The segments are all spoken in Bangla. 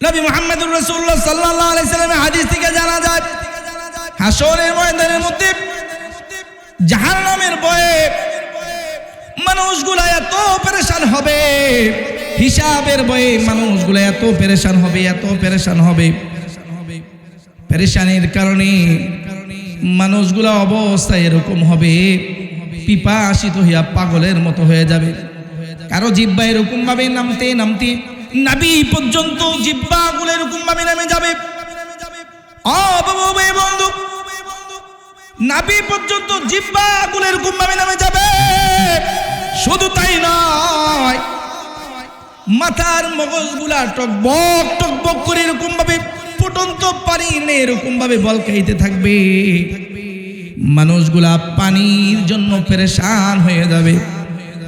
নবী মোহাম্মদুর রসুল্লাহ সাল্লাহ আলাইসাল্লামের হাদিস থেকে জানা যায় হাসরের ময়দানের মধ্যে জাহান্নামের বয়ে মানুষগুলা এত পরেশান হবে, হিসাবের বয়ে মানুষগুলা এত পেরেশান হবে, এত পেরেশান হবে। পেরেশানির কারণে মানুষগুলা অবস্থা এরকম হবে, পিপাসিত হইয়া পাগলের মতো হয়ে যাবে। কারও জিব্বা এরকম ভাবে নামতে নামতে নাবি পর্যন্ত জিব্বা গুলো এরকম ভাবে নামে যাবে। বন্ধু, নাবি পর্যন্ত জিব্বা গুলো এরকম ভাবে নামে যাবে। শুধু তাই নয়, মাথার মগজগুলা টকবক টকবক করে এরকম ভাবে ফুটন্ত পানি এরকম ভাবে বল খাইতে থাকবে। মানুষগুলা পানির জন্য পেরেশান হয়ে যাবে।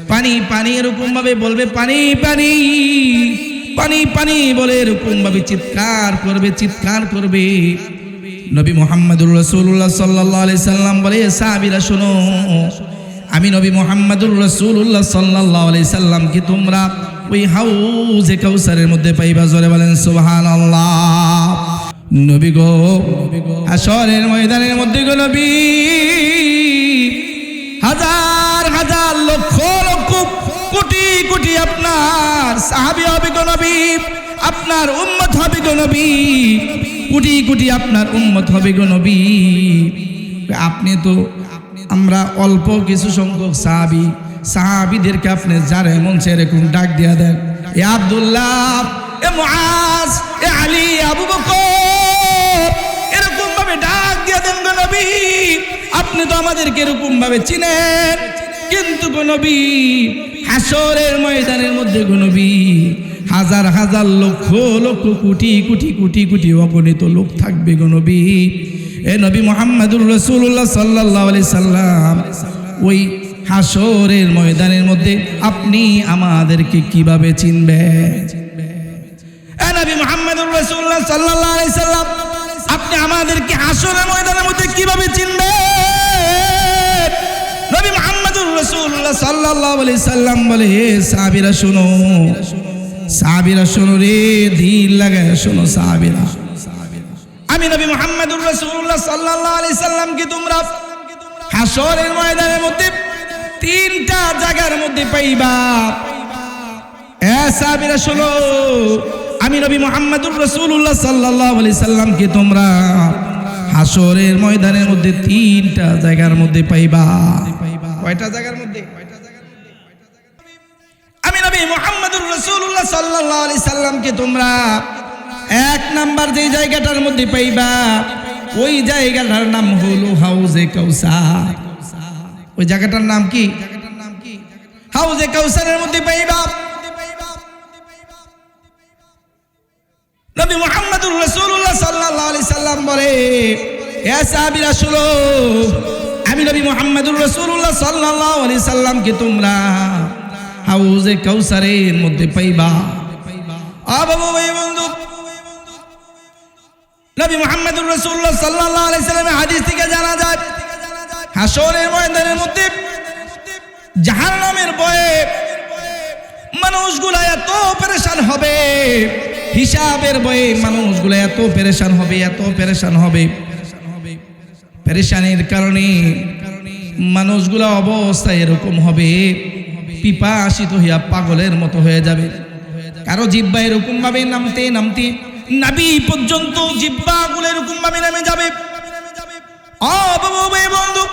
পানি পানি এরকম ভাবে বলবে, পানি পানি। পানি পানি বলে এরকম ভাবে চিৎকার করবে চিৎকার করবে। নবী মোহাম্মদুর রসুল্লাহ সাল্লাহ আলি সাল্লাম বলে সাহাবিরা, শোনো, আমি নবী মোহাম্মদুর রসুল্লাহ সাল্লাহ আলি সাল্লাম কি তোমরা ওই হাউজে কাউসারের মধ্যে পাইবা। জোরে বলেন সুবহান আল্লাহ নবী গো আসরের ময়দানের মধ্যে গো নবী, হাজার কোটি আপনার সাহাবি হবে গো নবী, আপনার উম্মত হবে গো নবী, কোটি কোটি আপনার উম্মত হবে গো নবী। আপনি তো আমরা অল্প কিছু সংখ্যক সাহাবি, সাহাবিদেরকে আপনি যারা এমন সেরকম ডাক দিয়া দেন। এ আব্দুল্লাহ, এ মুআজ, এ আলী আবু বকর এরকম ভাবে ডাক দিয়া দেন গো নবী। আপনি তো আমাদেরকে এরকম ভাবে চিনেন। কিন্তু নবী, হাসরের ময়দানের মধ্যে নবী, হাজার হাজার লক্ষ লক্ষ কোটি কোটি কোটি কোটি অগণিত লোক থাকবে নবী। এ নবী মোহাম্মদুর রসুল্লাহ সাল্লাহ সাল্লাম, ওই হাসরের ময়দানের মধ্যে আপনি আমাদেরকে কীভাবে চিনবেন? আপনি আমাদেরকে হাসরের ময়দানের মধ্যে কীভাবে চিনবেন? রসুল্লাহ সাল্লাহ আলি সাল্লাম বলে, "হে সাহাবিরা, শোনো। সাহাবিরা, শোনো রে ধীর লাগায় শোনো সাহাবিরা। আমি নবী মোহাম্মদুর রসুল্লাহ সাল্লাহ আলি সাল্লামকে তোমরা হাসরের ময়দানের মধ্যে তিনটা জায়গার মধ্যে পাইবা। এ সাহাবিরা, শোনো। আমি নবী মোহাম্মদুর রসুল্লাহ সাল্লাহ আলি সাল্লামকে তোমরা হাসরের ময়দানের মধ্যে তিনটা জায়গার মধ্যে পাইবা। কয়টা জায়গার মধ্যে? নবী মোহাম্মদুর রসুল্লাহ সাল্লাহ আলি সাল্লামকে তোমরা? এক নাম্বার যে জায়গাটার মধ্যে পাইবা, ওই জায়গাটার নাম হলো হাউজে কৌসার ওই জায়গাটার নাম কি? হাউজে কৌসারের মধ্যে পাইবা। নবী মোহাম্মদুর রসুল্লাহ সাল্লাহ আলি সাল্লাম বলে, এ সাহাবিরা, শুনো, আমি নবী মোহাম্মদুর রসুল্লাহ সাল্লাহ আলি সাল্লামকে তোমরা হাউজে কৌসারের মধ্যে পাইবা। আ ভাই, বন্ধু। জানা যায় জাহান্নামের মানুষগুলা এত পেরেশান হবে, হিসাবের মানুষগুলো এত হবে, এত পেরেশান হবে। কারণে মানুষগুলা অবস্থা এরকম হবে। পিপাসিত হইয়া পাগলের মতো হয়ে যাবে। কারও জিব্বা এরকম ভাবে নামতে নামতে নাবি পর্যন্ত জিব্বা গুলো এরকম ভাবে নামে যাবে বন্ধু,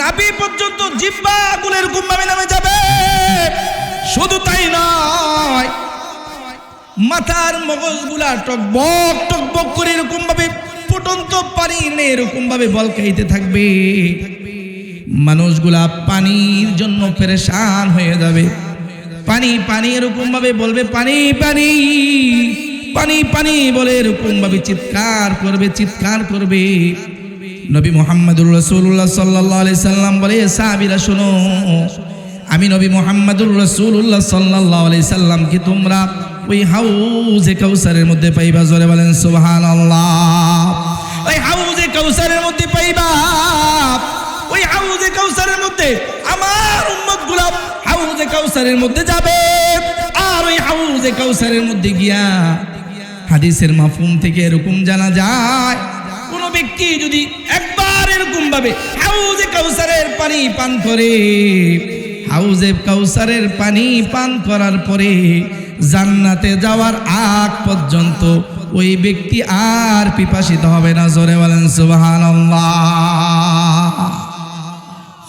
নাবি পর্যন্ত জিব্বা গুলো এরকম ভাবে নামে যাবে। শুধু তাই নয়, মাথার মগজগুলা টকবক টকবক করে এরকম ভাবে ফুটন্ত পানি এনে এরকম ভাবে বল খাইতে থাকবে। মানুষগুলা পানির জন্য পেরেশান হয়ে যাবে। পানি পানি এরকম ভাবে বলবে, পানি পানি। পানি পানি বলে এরকম ভাবে চিৎকার করবে চিৎকার করবে। নবী মোহাম্মদুর রসুল্লাহ সাল্লাহ আলি সাল্লাম বলে সাহাবিরা, শোনো। আমি নবী মোহাম্মদুর রসুল্লাহ সাল্লাহ আলি সাল্লাম কি তোমরা ওই হাউজে কৌসারের মধ্যে পাইবা। জোরে বলেন সুবহান আল্লাহ ওই হাউজে কাউসারের মধ্যে পাইবা। হাউজে কাউসারের মধ্যে, আমার উম্মতগুলা হাউজে কাউসারের মধ্যে যাবে। আর ওই হাউজে কাউসারের মধ্যে গিয়া হাদিসের মাফুম থেকে এরকম জানা যায়, কোনো ব্যক্তি যদি একবার এরকম ভাবে হাউজে কাউসারের পানি পান করে, হাউজে কাউসারের পানি পান করার পরে জান্নাতে যাওয়ার আগ পর্যন্ত ওই ব্যক্তি আর পিপাসিত হবে না, জোরে বলেন সুবহানাল্লাহ।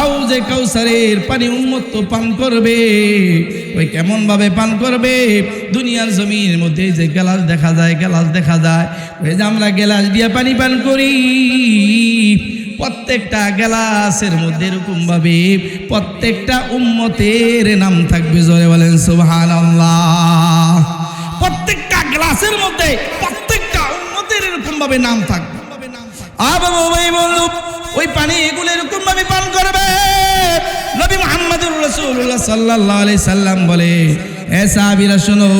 হাউজে কাউসারের পানি উন্মত্ত পান করবে। ওই কেমন ভাবে পান করবে? দুনিয়ার জমির মধ্যে যে গ্লাস দেখা যায়, গ্লাস দেখা যায়। ওই যে আমরা গ্লাস দিয়ে পানি পান করি। প্রত্যেকটা গ্লাসের মধ্যে এরকম ভাবে প্রত্যেকটা উম্মতের নাম থাকবে জোরে বলেন সুবহানাল্লাহ। প্রত্যেকটা গ্লাসের মধ্যে প্রত্যেকটা উম্মতের এরকম ভাবে নাম থাকবে। আবার ওই পানি এগুলো এরকম ভাবে পান নবী মুহাম্মদুর সাল্লাল্লাহু আলাইহি সাল্লাম বলে, এ সাহাবীরা, শোনো,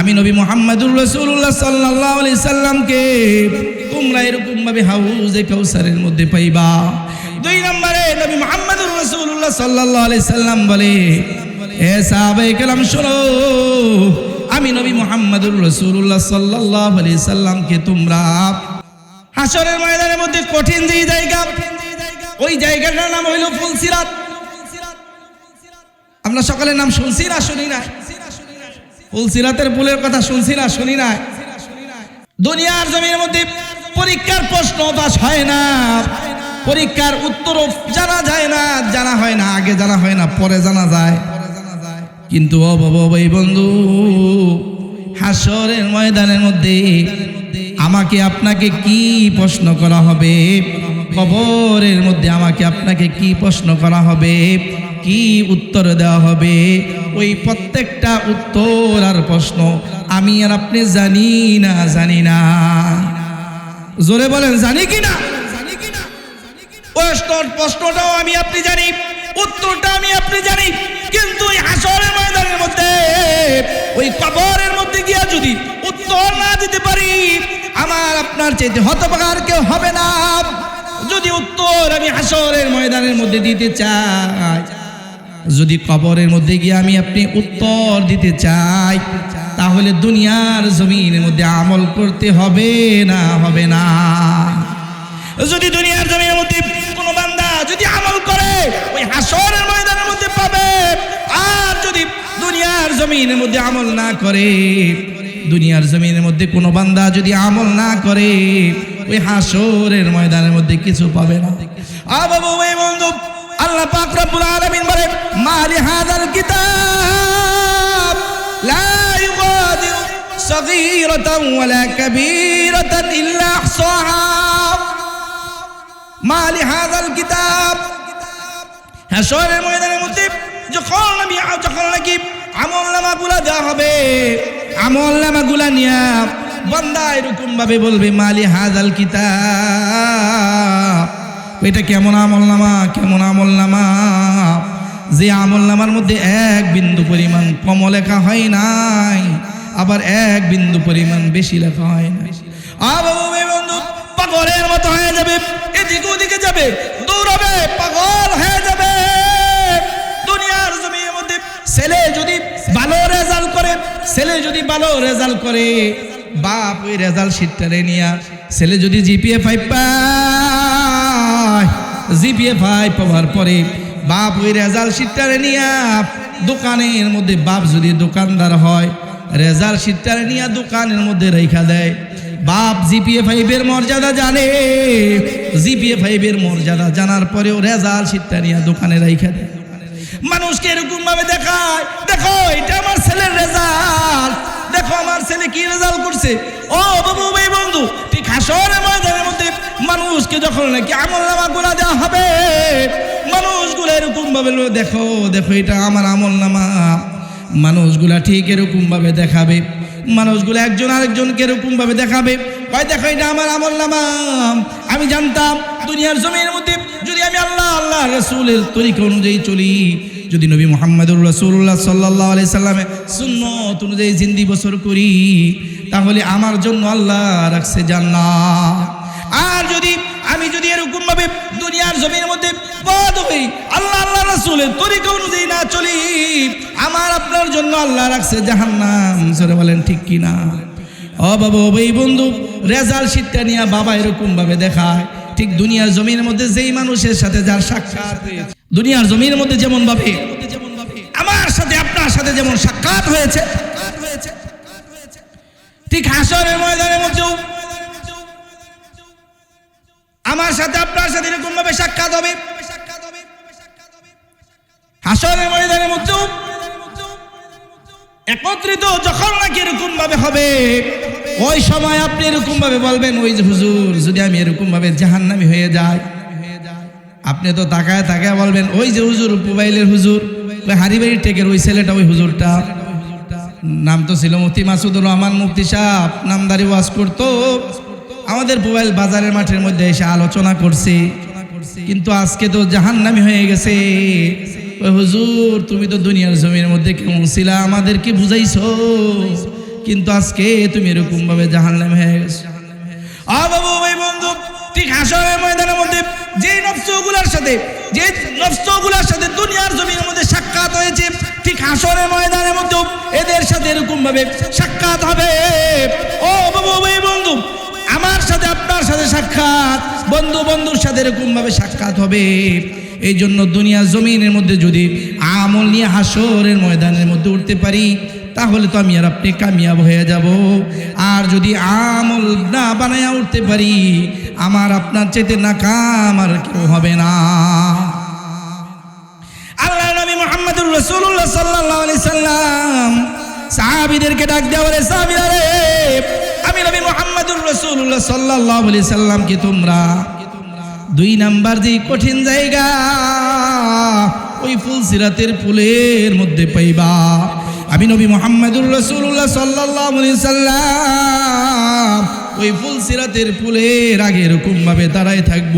আমি নবী মুহাম্মদুর রাসূলুল্লাহ সাল্লাল্লাহু আলাইহি সাল্লামকে তোমরা এরকম ভাবে হাউজে কাউসারের মধ্যে পাইবা। দুই নম্বরে নবী মুহাম্মদুর রাসূলুল্লাহ সাল্লাল্লাহু আলাইহি সাল্লাম বলে, এ সাহাবায়ে কেরাম, শোনো, আমি নবী মুহাম্মদুর রাসূলুল্লাহ সাল্লাল্লাহু আলাইহি সাল্লামকে তোমরা হাসরের ময়দানের মধ্যে কঠিন যে জায়গা, ওই জায়গাটার নাম হইল ফুলসিরাত। আমরা সকালের নাম শুনছি না, শুনি না ফুলসিরাতের পুলের কথা শুনছি না, শুনি না দুনিয়ার জমির মধ্যে পরীক্ষার প্রশ্ন পাস হয় না। পরীক্ষার উত্তর জানা যায় না, জানা হয় না, আগে জানা হয় না, পরে জানা যায়। কিন্তু ও ভাই বন্ধু, হাসরের ময়দানের মধ্যে আমাকে আপনাকে কি প্রশ্ন করা হবে? কবরের মধ্যে আমাকে আপনাকে কি প্রশ্ন করা হবে? কি উত্তর দেওয়া হবে? ওই প্রত্যেকটা উত্তর আর প্রশ্ন আমি আর আপনি জানি না জানি না। জোরে বলেন, জানি কি না? প্রশ্ন- প্রশ্নটাও আমি আপনি জানি, উত্তরটা আমি আপনি জানি, কিন্তু ওই হাসরের ময়দানের মধ্যে, ওই কবরের মধ্যে গিয়া যদি উত্তর না দিতে পারি, আমার আপনার চাইতে হতবাগার কেউ হবে না। যদি উত্তর আমি হাসরের ময়দানের মধ্যে দিতে চাই যদি কবরের মধ্যে গিয়ে আমি আপনি উত্তর দিতে চাই, তাহলে দুনিয়ার জমিনের মধ্যে আমল করতে হবে না হবে না। যদি দুনিয়ার জমিনের মধ্যে কোনো বান্দা যদি আমল করে, ওই হাসরের ময়দানের মধ্যে পাবে, আর যদি দুনিয়ার জমিনের মধ্যে আমল না করে, দুনিয়ার জমিনের মধ্যে কোনো বান্দা যদি আমল না করে, ওই হাসরের ময়দানের মধ্যে কিছু পাবে না। আ বাবু এই বন্ধু আল্লাহ পাক রব্বুল আলামিন বলেন কিতাব, লা ইউগাদিরু সাগীরাতান ওয়ালা কাবীরাতান ইল্লা আহসাহা। মালি হাদাল কিতাব। হাসরের ময়দানে মুসিব, যখন আমি, যখন নাকি আমলনামা নামাগুলা দেওয়া হবে, আমল নামাগুলা নিয়া বান্দা এরকম ভাবে বলবে মালি হাজাল কিতাব। এটা কেমন আমল নামা যে আমল নামার মধ্যে এক বিন্দু পরিমাণ কম লেখা হয় নাই, আবার এক বিন্দু পরিমাণ বেশি লেখা হয় না পাগলের মতো হয়ে যাবে, এদিকে ওদিকে যাবে, দৌড়াবে, পাগল হয়ে যাবে। দুনিয়ার জমির মধ্যে ছেলে যদি ভালো রেজাল্ট করে, ছেলে যদি ভালো রেজাল্ট করে, বাপ ওই রেজাল্ট শিটটারে নিয়া, ছেলে যদি জিপিএ ফাইভ পায়, জিপিএ ফাইভ পাওয়ার পরে বাপ ওই রেজাল্ট শিটটারে নিয়া। দোকানের মধ্যে বাপ যদি দোকানদার হয়, রেজাল্ট শিটটারে নিয়া দোকানের মধ্যে রেখা দেয়। বাপ জিপিএ ফাইভের মর্যাদা জানে। জিপিএ ফাইভের মর্যাদা জানার পরেও রেজাল্ট শিটটা নিয়ে দোকানে রেখা দেয়। মানুষকে এরকম ভাবে দেখায়, দেখো, এটা আমার ছেলের রেজাল্ট। দেখো, আমার ছেলে কি রেজাল্ট করছে? ও, বাবু, ভাই, বন্ধু ঠিক হাসরের মধ্যে মানুষকে যখন নাকি আমল নামা গুলা দেওয়া হবে, মানুষগুলো এরকম ভাবে দেখো দেখো, এটা আমার আমল নামা। মানুষগুলা ঠিক এরকম ভাবে দেখাবে। মানুষগুলো একজন আরেকজনকে এরকম ভাবে দেখাবে। হয়, দেখো, এটা আমার আমল নামা। আমি জানতাম, দুনিয়ার জমির মধ্যে যদি আমি আল্লাহ আল্লাহ, রসুলের তরিকা অনুযায়ী চলি, যদি নবী মোহাম্মদুর রসুল্লাহ সাল্লাহ আলি সাল্লামে সুন্নত অনুযায়ী জিন্দি বছর করি, তাহলে আমার জন্য আল্লাহ রাখছে জান্নাত। আর যদি আমি যদি এরকম ভাবে দুনিয়ার জমির মধ্যে পদ হই, আল্লাহ আল্লাহ রাসূলের তরিকা অনুযায়ী না চলি, আমার আপনার জন্য আল্লাহ রাখছে জাহান্নাম। জোরে বলেন ঠিক কি না ও বাবা, ও এই বন্ধু রেজাল্ট শিটটা নিয়ে বাবা এরকম ভাবে দেখায়। ঠিক দুনিয়ার জমির মধ্যে যেই মানুষের সাথে যার সাক্ষাৎ দুনিয়ার জমির মধ্যে যেমন ভাবে আমার সাথে, আপনার সাথে যেমন সাক্ষাৎ হয়েছে। ঠিক হাসরের ময়দানের মধ্যেও আমার সাথে, আপনার সাথে এরকম ভাবে সাক্ষাৎ হবে। হাসরের ময়দানের মধ্যেও একত্রিত যখন নাকি এরকম ভাবে হবে, ওই সময় আপনি এরকম ভাবে বলবেন, ওই যে হুজুর, যদি আমি এরকম ভাবে জাহান্নামি হয়ে যাই। আপনি তো তাকায় তাকায় বলবেন, ওই যে হুজুর মোবাইলের হুজুর, ওই হারিবাড়ির টেকের ওই ছেলেটা, ওই হুজুরটা। নাম তো ছিল মুফতি মাসুদুর রহমান মুফতি সাহ নামদারি ওয়াজ করতো। আমাদের মোবাইল বাজারের মাঠের মধ্যে এসে আলোচনা করছে। কিন্তু আজকে তো জাহান্নামি হয়ে গেছে। হুজুর, তুমি তো দুনিয়ার জমির মধ্যে কেমন ছিলা? আমাদেরকে বুঝাইছো। কিন্তু আজকে তুমি এরকম ভাবে জাহান্নামি হয়ে গেছো। বন্ধু, ঠিক ময়দানের মধ্যে যে সাথে সাথে দুনিয়ার জমির মধ্যে সাক্ষাৎ হয়েছে, ঠিক ময়দানের মধ্যে এদের সাথে সাক্ষাৎ হবে। ও বাবু, ভাই বন্ধু আমার সাথে, আপনার সাথে সাক্ষাৎ। বন্ধু বন্ধুর সাথে এরকম ভাবে সাক্ষাৎ হবে। এই জন্য দুনিয়ার জমিনের মধ্যে যদি আমল নিয়ে হাসরের ময়দানের মধ্যে উঠতে পারি, তাহলে তো আমি আর আপনি কামিয়াব হয়ে যাব। আর যদি আমল না বানায়া উঠতে পারি, আমার আপনার চেতে না কাম আর কেউ হবে না। আল্লাহ নবী মোহাম্মদুর রসুল্লাহ সাল্লাহ সাল্লাম সাহাবিদেরকে ডাক দেওয়া রে রে আমি নবী মোহাম্মদুর রসুল্লাহ সাল্লাহ আলি সাল্লামকে তোমরা? দুই নাম্বার যে কঠিন জায়গা, ওই ফুল সিরাতের ফুলের মধ্যে পাইবা। আমি নবী মোহাম্মদুর রসুল্লাহ সাল্লাহ সাল্লাম, ওই ফুল সিরাতের ফুলের আগে এরকম ভাবে দাঁড়ায় থাকব।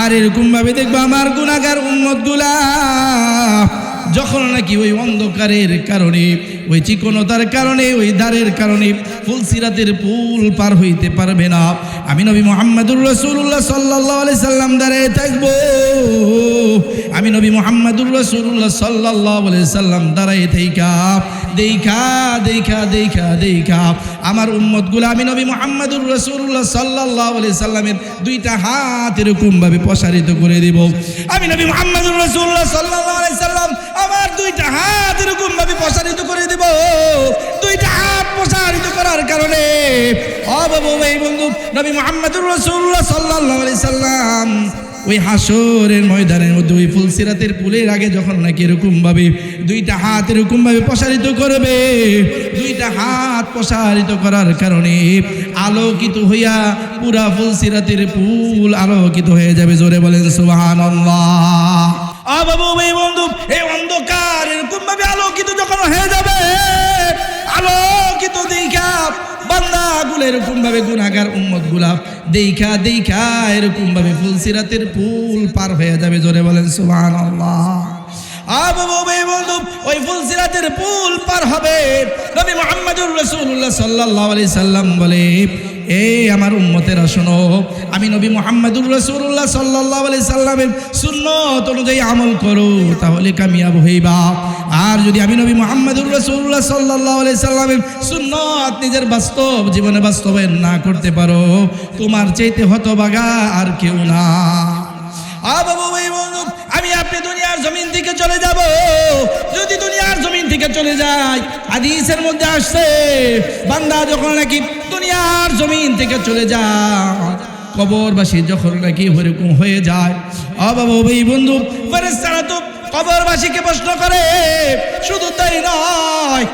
আর এরকম ভাবে দেখব আমার গুণাগার উন্মতগুলা যখন নাকি ওই অন্ধকারের কারণে, ওই চিকনতার কারণে, ওই দ্বারের কারণে ফুল সিরাতের পুল পার হইতে পারবে না, আমি নবী মোহাম্মদুর রসুল্লাহ সাল্লাহ আলি সাল্লাম দ্বারে থাকব। আমি নবী মোহাম্মদুর রসুল্লাহ সাল্লাহ সাল্লাম দাঁড়াই থাইকা দেখা দেখা দেখা দেখা আমার উম্মতগুলো আমি নবী মোহাম্মদুর রসুল্লাহ সাল্লাহ সাল্লামের দুইটা হাত এরকম ভাবে প্রসারিত করে দিব। আমি নবী মোহাম্মদুর রসুল্লাহ সাল্লাহ সাল্লাম আমার দুইটা হাত এরকম ভাবে প্রসারিত করে দিব। দুইটা হাত প্রসারিত করার কারণে অবাবু এই বন্ধু, নবী মোহাম্মদুর রসুল্লাহ সাল্লাহ সাল্লাম ওই হাসরের ময়দানের মধ্যে ওই ফুলসিরাতের পুলের আগে যখন নাকি এরকম ভাবে দুইটা হাত এরকম ভাবে প্রসারিত করবে, দুইটা হাত প্রসারিত করার কারণে আলোকিত হইয়া পুরা ফুলসিরাতের পুল আলোকিত হয়ে যাবে। জোরে বলেন সুবাহান বাবু ভাই বন্ধু গুলো এরকম ভাবে গুনাগার উম্মতগুলা দেখা দেখা এরকম ভাবে ফুলসিরাতের পুল পার হয়ে যাবে, জোরে বলেন সুবাহ ওই ফুলসিরাতের পুল পার হবে। নবী মোহাম্মদুর রসুল্লাহ সাল্লাহ সাল্লাম বলে এ আমার উম্মতেরা শোনো, আমি নবী মুহাম্মদুর রাসূলুল্লাহ সাল্লাল্লাহু আলাইহি সাল্লামের সুন্নত অনুযায়ী আমল করো, তাহলে কামিয়াব হইবা। আর যদি আমি নবী মুহাম্মদুর রাসূলুল্লাহ সাল্লাল্লাহু আলাইহি সাল্লামের সুন্নত নিজের বাস্তব জীবনে বাস্তবায়ন না করতে পারো, তোমার চাইতে হতবাগা আর কেউ না। আ বাবু আমি আপনি দুনিয়ার জমিন থেকে চলে যাব। যদি দুনিয়ার জমিন থেকে চলে যাই, হাদিসের মধ্যে আসছে, বান্দা যখন নাকি দুনিয়ার জমিন থেকে চলে যায়, কবরবাসী যখন নাকি ওরকম হয়ে যায় আ বাবু ভাই বন্ধু, ফেরেশতারা তো কবরবাসীকে প্রশ্ন করে, শুধু তাই নয়,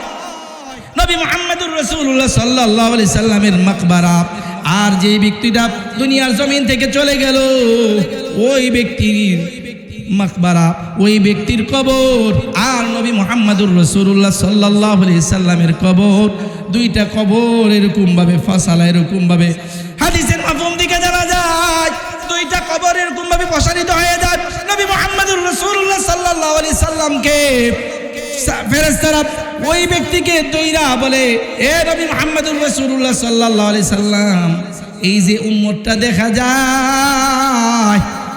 নবী মোহাম্মদুর রসুল্লাহ সাল্লাহ আলি সাল্লামের মাকবারা, আর যে ব্যক্তিটা দুনিয়ার জমিন থেকে চলে গেল, ওই ব্যক্তির মাকবারা, ওই ব্যক্তির কবর, আর নবী মোহাম্মদুর রসুল্লাহ সাল্লাহ সাল্লামের কবর, দুইটা কবর এরকম ভাবে, ফসালা এরকম ভাবে। হাদিসের মাফুম দিকে জানা যায়, দুইটা কবর এরকম ভাবে প্রসারিত হয়ে যায়। নবী মোহাম্মদুর রসুল্লাহ সাল্লাহ আলি সাল্লামকে ওই ব্যক্তিকে এ এই যে উম্মতটা দেখা যায়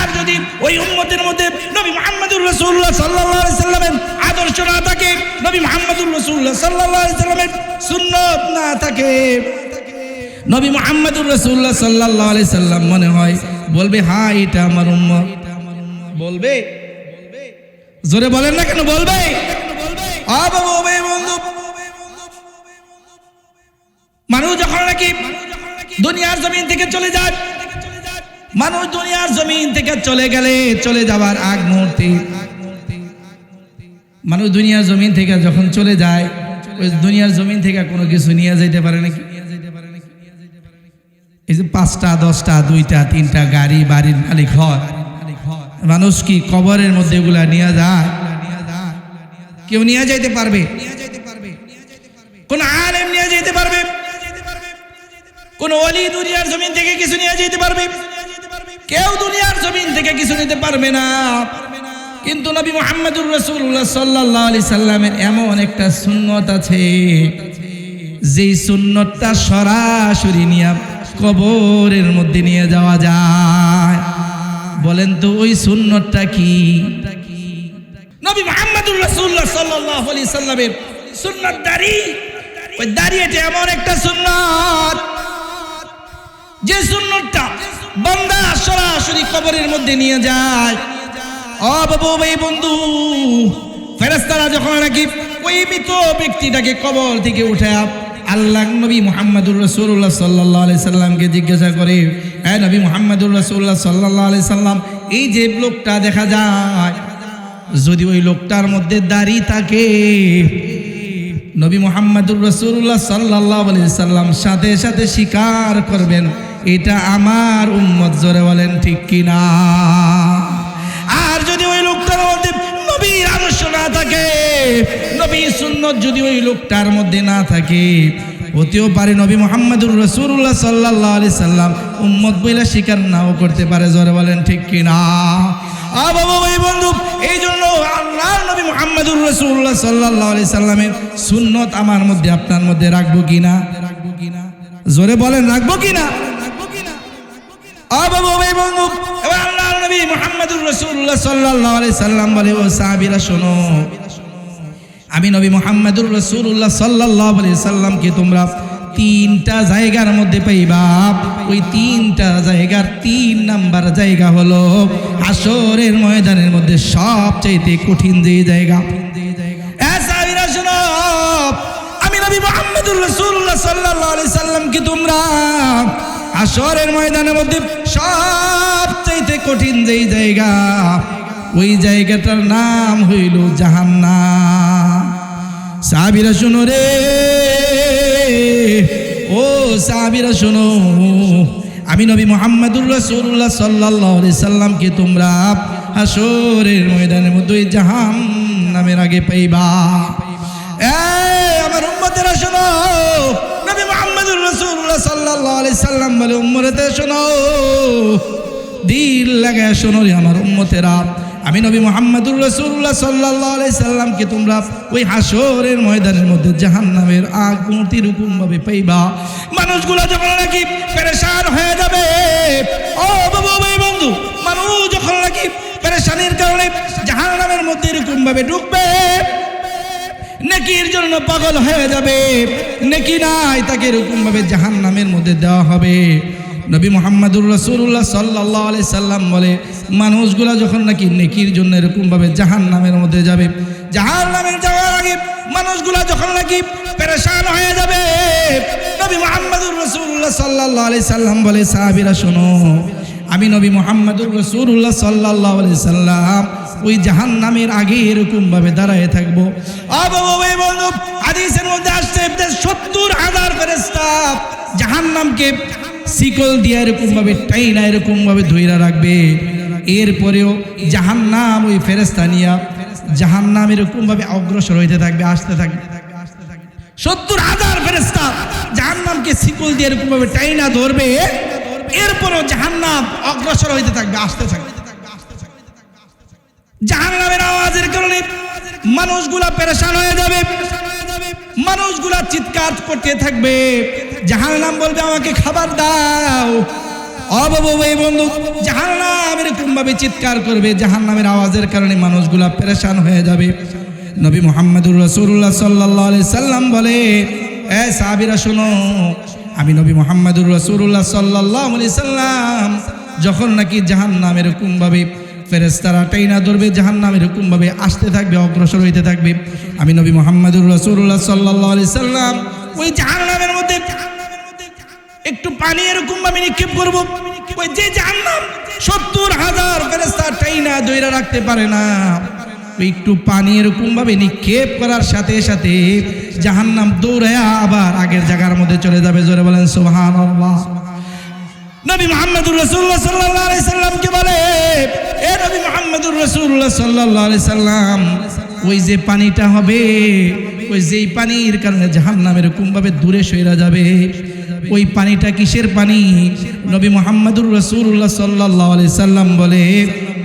আর যদি ওই উম্মতের মধ্যে নবী মুহাম্মদুর রাসূলুল্লাহ সাল্লাল্লাহু আলাইহি সাল্লামের আদর্শ না থাকে, নবী মুহাম্মদুর রাসূলুল্লাহ সাল্লাল্লাহু আলাইহি সাল্লামের সুন্নত না থাকে। নবী মুহাম্মদুর রাসূলুল্লাহ সাল্লাল্লাহু আলাইহি সাল্লাম মনে হয়, বলবে হ্যাঁ এটা আমার উম্মত। বলবে? জোরে বলেন না কেন, বলবে? মানুষ যখন নাকি দুনিয়ার জমিন থেকে চলে যায় মানুষ দুনিয়ার জমিন থেকে চলে গেলে চলে যাবার আগ মুহূর্তে। মানুষ দুনিয়ার জমিন থেকে যখন চলে যায়, ওই দুনিয়ার জমিন থেকে কোনো কিছু নিয়ে যাইতে পারে নাকি? এই যে পাঁচটা, দশটা, দুইটা, তিনটা গাড়ি, বাড়ির মালিক হয় মানুষ কি কবরের মধ্যে এগুলা নিয়ে যায়? কেউ নিয়ে যাইতে পারবে? কোন আলেম নিয়ে যেতে পারবে? কোন অলি দুনিয়ার জমিন থেকে কিছু নিয়ে যেতে পারবে? কেউ দুনিয়ার জমিন থেকে কিছু নিতে পারবে না। কিন্তু নবী মোহাম্মদুর রসুল্লাহ সাল্লাহ আলি সাল্লামের এমন একটা সুন্নত আছে। যেই সুন্নতটা সরাসরি নিয়ে কবরের মধ্যে নিয়ে যাওয়া যায়। বলেন তো ওই সুন্নতটা কি? নবী মোহাম্মদুর রসুল্লাহ সাল্লাহ আলি সাল্লামের সুন্নত দাড়ি ওই দাঁড়িয়েছে এমন একটা সুন্নত। যে সুন্নতটা বান্দা সরাসরি কবরের মধ্যে নিয়ে যায়। বন্ধু ফেরেস্তারা যখন নাকি ওই মৃত ব্যক্তিটাকে কবর থেকে উঠে, আল্লাহ নবী মোহাম্মদুর রসুল্লাহ সাল্লাহ আলি সাল্লামকে জিজ্ঞাসা করে হ্যাঁ নবী মোহাম্মদুর রসুল্লাহ সাল্লাহ আলি সাল্লাম, এই যে লোকটা দেখা যায়, যদি ওই লোকটার মধ্যে দাড়ি থাকে, নবী মোহাম্মদুর রসুল্লাহ সাল্লাহ আলি সাল্লাম সাথে সাথে স্বীকার করবেন। এটা আমার উম্মত জোরে বলেন ঠিক কিনা? আর যদি ওই লোকটার মধ্যে নবীর আদর্শ না থাকে নবী সুন্নত যদি ওই লোকটার মধ্যে না থাকে, হতেও পারে নবী মোহাম্মদুর রসুল্লাহ সাল্লাহ আলি সাল্লাম উম্মত বইলা স্বীকার নাও করতে পারে, জোরে বলেন ঠিক কিনা? আ বাবা, ভাই, বন্ধু এই জন্য আলাইহি সাল্লামের আমার মধ্যে, আপনার মধ্যে রাখব কিনা রাখব কিনা? জোরে বলেন, রাখব কিনা? আল্লাহ নবী মুহাম্মদুর রাসূলুল্লাহ সাল্লাল্লাহু আলাইহি সাল্লাম বলে, ও শোনো। আমি নবী মোহাম্মদুর রসুল্লাহ সাল্লাহ সাল্লামকে তোমরা তিনটা জায়গার মধ্যে পাইবা। ওই তিনটা জায়গার তিন নাম্বার জায়গা হলো আসরের ময়দানের মধ্যে সবচাইতে কঠিন যে জায়গা। আমি নবী মোহাম্মদুর রসুল্লাহ সাল্লাহ সাল্লামকে তোমরা আসরের ময়দানের মধ্যে সবচাইতে কঠিন যেই জায়গা, ওই জায়গাটার নাম হইল জাহান্নাম। সাবিরা শোনো রে, ও সাবিরা শোনো, আমি নবী মোহাম্মদুর রাসূলুল্লাহ সাল্লাল্লাহু আলাইহি সাল্লামকে তোমরা হাসরের ময়দানের মধ্যে ওই জাহান নামের আগে পাইবা। আমার উম্মতেরা শোনো, নবী মোহাম্মদুর রাসূলুল্লাহ আলাইহি সাল্লাম বলে উম্মতে শোনো, দিল লাগায় শোনো আমার উম্মতেরা। আমি নবী মোহাম্মদুর রসুল্লাহ সাল্লাহ আলাই সাল্লামকে তোমরা ওই হাসরের ময়দানের মধ্যে জাহান্নামের আগ মূর্তি রকম ভাবে পাইবা। মানুষগুলো যখন নাকি পেরেশান হয়ে যাবে, ও বাবু, ভাই, বন্ধু, মানুষ যখন নাকি পেরেশানির কারণে জাহান্নামের মধ্যে এরকম ভাবে ঢুকবে নেকির জন্য পাগল হয়ে যাবে। নেকি নাই, তাকে এরকম ভাবে জাহান নামের মধ্যে দেওয়া হবে। নবী মোহাম্মদুর রসুল্লাহ সাল্লাহ আলি সাল্লাম বলে, মানুষগুলা যখন নাকি নেকির জন্য এরকম ভাবে জাহান নামের মধ্যে যাবে জাহান নামের যাওয়ার আগে মানুষগুলা যখন নাকি পেরেশান হয়ে যাবে। নবী মোহাম্মদুর রসুল্লাহ সাল্লাহ আলি সাল্লাম বলে, সাহাবিরা শোনো আমি নবী মোহাম্মদুর রসুল্লাহ সাল্লাহ সাল্লাম ওই জাহান নামের আগে এরকম ভাবে দাঁড়ায় থাকব হাদিসের মধ্যে আসছে সত্তর হাজার ফেরেস্তা জাহান নামকে শিকল দিয়ে এরকম ভাবে টাইনা এরকম ভাবে ধইরা রাখবে। এরপরেও জাহান নাম ওই ফেরেস্তা নিয়া জাহান নাম এরকম ভাবে অগ্রসর হইতে থাকবে, আসতে থাকবে। সত্তর হাজার ফেরেস্তা জাহান নামকে শিকল দিয়ে এরকম ভাবে টাইনা ধরবে এরপরেও জাহান নাম অগ্রসর হইতে থাকবে, আসতে থাকবে। জাহান নামের আওয়াজের কারণে মানুষগুলা পেরেশান হয়ে যাবে, মানুষগুলা চিৎকার করতে থাকবে। জাহান নাম বলবে, আমাকে খাবার দাও। অবাবু এই বন্ধু জাহান নাম এরকম ভাবে চিৎকার করবে জাহান নামের আওয়াজের কারণে মানুষগুলা পেরেশান হয়ে যাবে। নবী মোহাম্মদুর রসুল্লাহ সাল্লাহ সাল্লাম বলে, এ সাহাবিরা, শোনো আমি নবী মোহাম্মদুর রসুল্লাহ সাল্লাহ সাল্লাম। যখন নাকি জাহান নাম এরকম ভাবে ফেরেস্তারা টাইনা ধরবে জাহান নাম এরকম ভাবে আসতে থাকবে, অগ্রসর হইতে থাকবে, আমি নবী মোহাম্মদুর রসুল্লাহ সাল্লাহ আলি সাল্লাম ওই জাহান নামের মধ্যে একটু পানি এরকম ভাবে নিক্ষেপ করব। ওই যে জাহান নাম সত্তর হাজার ফেরেস্তার টাইনা দইরা রাখতে পারে না। একটু পানি এরকম ভাবে নিক্ষেপ করার সাথে সাথে জাহান নাম দৌড়ায়া আবার আগের জায়গার মধ্যে চলে যাবে। জোরে বলেন সুবহান নবী মোহাম্মদুর বলে, এ মোহাম্মদুর ওই যে পানিটা হবে, ওই যেই পানির কারণে জাহান নাম এরকম ভাবে দূরে যাবে। ওই পানিটা কিসের পানি? নবী মোহাম্মদুর রসুল্লাহ সাল্লাম বলে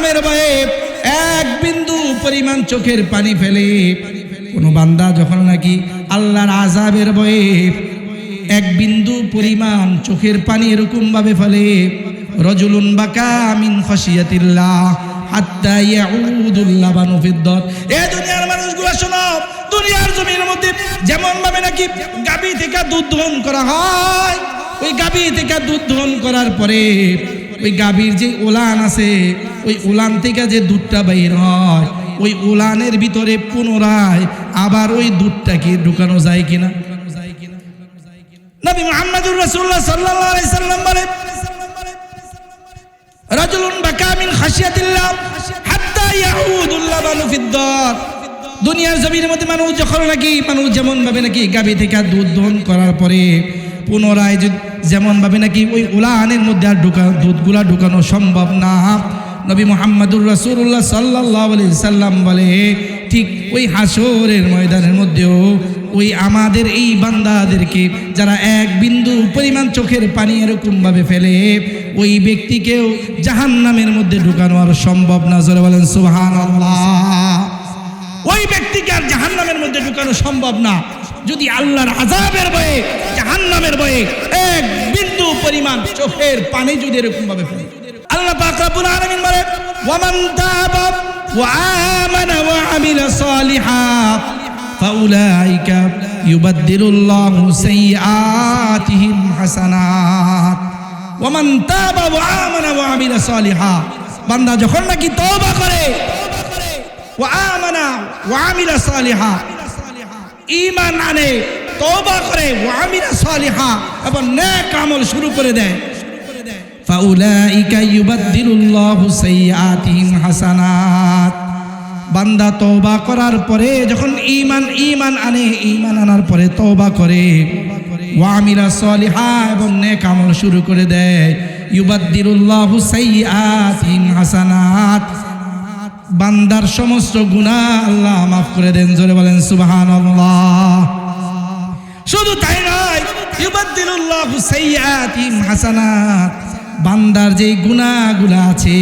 জাহান্নামের ভয়ে এক বিন্দু পরিমাণ চোখের পানি ফেলে। কোন বান্দা যখন নাকি আল্লাহর আজাবের ভয়ে এক বিন্দু পরিমাণ চোখের পানি এরকম ভাবে ফেলে, রজুলুন বাকা মিন খসিয়াতিল্লাহ হাত্তা ইয়াউদুল লাবানু ফিদ্দাত এ দুনিয়ার মানুষগুলো শোনো, দুনিয়ার জমির মধ্যে যেমন ভাবে নাকি গাবি থেকে দুধ দহন করা হয়, ওই গাবি থেকে দুধ দহন করার পরে ওই গাভীর যে উলান আছে, ওই উলান থেকে যে দুধটা বাইর হয়, ওই উলানের ভিতরে পুনরায় আবার ওই দুধটাকে ঢুকানো যায় কিনা? দুনিয়ার জমির মধ্যে মানুষ যখন নাকি, মানুষ যেমন ভাবে নাকি গাভী থেকে দুধ দহন করার পরে পুনরায় যেমন ভাবে নাকি ওই উলানের মধ্যে আর ঢুকা, দুধগুলা ঢুকানো সম্ভব না। নবী মোহাম্মদুর রাসূলুল্লাহ সাল্লাল্লাহু আলাইহি সাল্লাম বলে ঠিক ওই হাসরের ময়দানের মধ্যেও ওই আমাদের এই বান্দাদেরকে যারা এক বিন্দু পরিমাণ চোখের পানি এরকম ভাবে ফেলে, ওই ব্যক্তিকেও জাহান নামের মধ্যে ঢুকানো আর সম্ভব না। জোরে বলেন সুবহান ওই ব্যক্তিকে আর জাহান নামের মধ্যে ঢুকানো সম্ভব না। যদি আল্লাহর আজাবের বয়ে জাহান নামের বয়ে এক বিন্দু পরিমাণ চোখের পানি যদি এরকম ভাবে ফেলে আল্লাহ পাক রব্বুল আলামিন বলে ওয়ামান তাবা ওয়া আমানা ওয়া আমিলা সালিহাত ফাউলাইকা ইউবাদদিলুল্লাহু সাইয়্যাতিহিম হাসানাত। ওয়ামান তাবা ওয়া আমানা ওয়া আমিলা সালিহাত বান্দা যখন নাকি তওবা করে, ওয়া আমানা ওয়া আমিলা সালিহা, ঈমান আনে তওবা করে ওয়ামিরা সালিহা এবং নেক আমল শুরু করে দেয়। ফাউলাইকা ইউবাদদিলুল্লাহু সাইয়্যাতিহিম হাসানাত। বান্দা তওবা করার পরে যখন ঈমান ঈমান আনে, ঈমান আনার পরে তওবা করে। ওয়া আমিলা সালিহা এবং নেক আমল শুরু করে দেয়। ইউবাদদিলুল্লাহু সাইয়্যাতিহিম হাসানাত। বান্দার সমস্ত গুনাহ আল্লাহ মাফ করে দেন, জোরে বলেন সুবহানাল্লাহ। শুধু তাই নয়, ইউবাদদিলুল্লাহু সাইয়্যাতিহিম হাসানাত। বান্দার যে গুনাহগুলো আছে,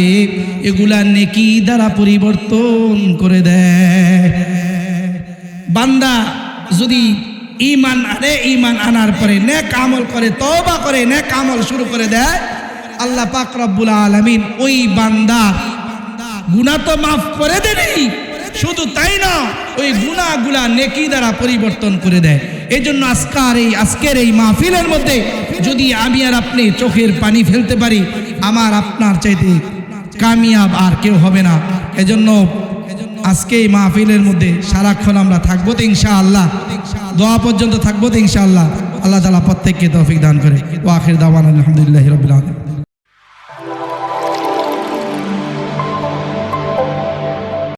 এগুলা নেকি দ্বারা পরিবর্তন করে দেয়। বান্দা যদি ইমান আনে ইমান আনার পরে নেক আমল করে, তওবা করে, নেক আমল শুরু করে দেয়, আল্লাহ পাক রব্বুল আলামিন ওই বান্দা গুনাহ তো মাফ করে দেনই শুধু তাই না, ওই গুনাহগুলা নেকি দ্বারা পরিবর্তন করে দেয়। এই জন্য আজকার এই আজকের এই মাহফিলের মধ্যে যদি আমি আর আপনি চোখের পানি ফেলতে পারি, আমার আপনার চাইতে কামিয়াব আর কেউ হবে না। এজন্য আজকে এই মাহফিলের মধ্যে সারাক্ষণ আমরা থাকব তো ইনশাআল্লাহ। দোয়া পর্যন্ত থাকব তো ইনশাআল্লাহ। আল্লাহ আল্লাহ তালা প্রত্যেককে তৌফিক দান করে। ও আখির দাওয়ান আলহামদুলিল্লাহ রবিল আলম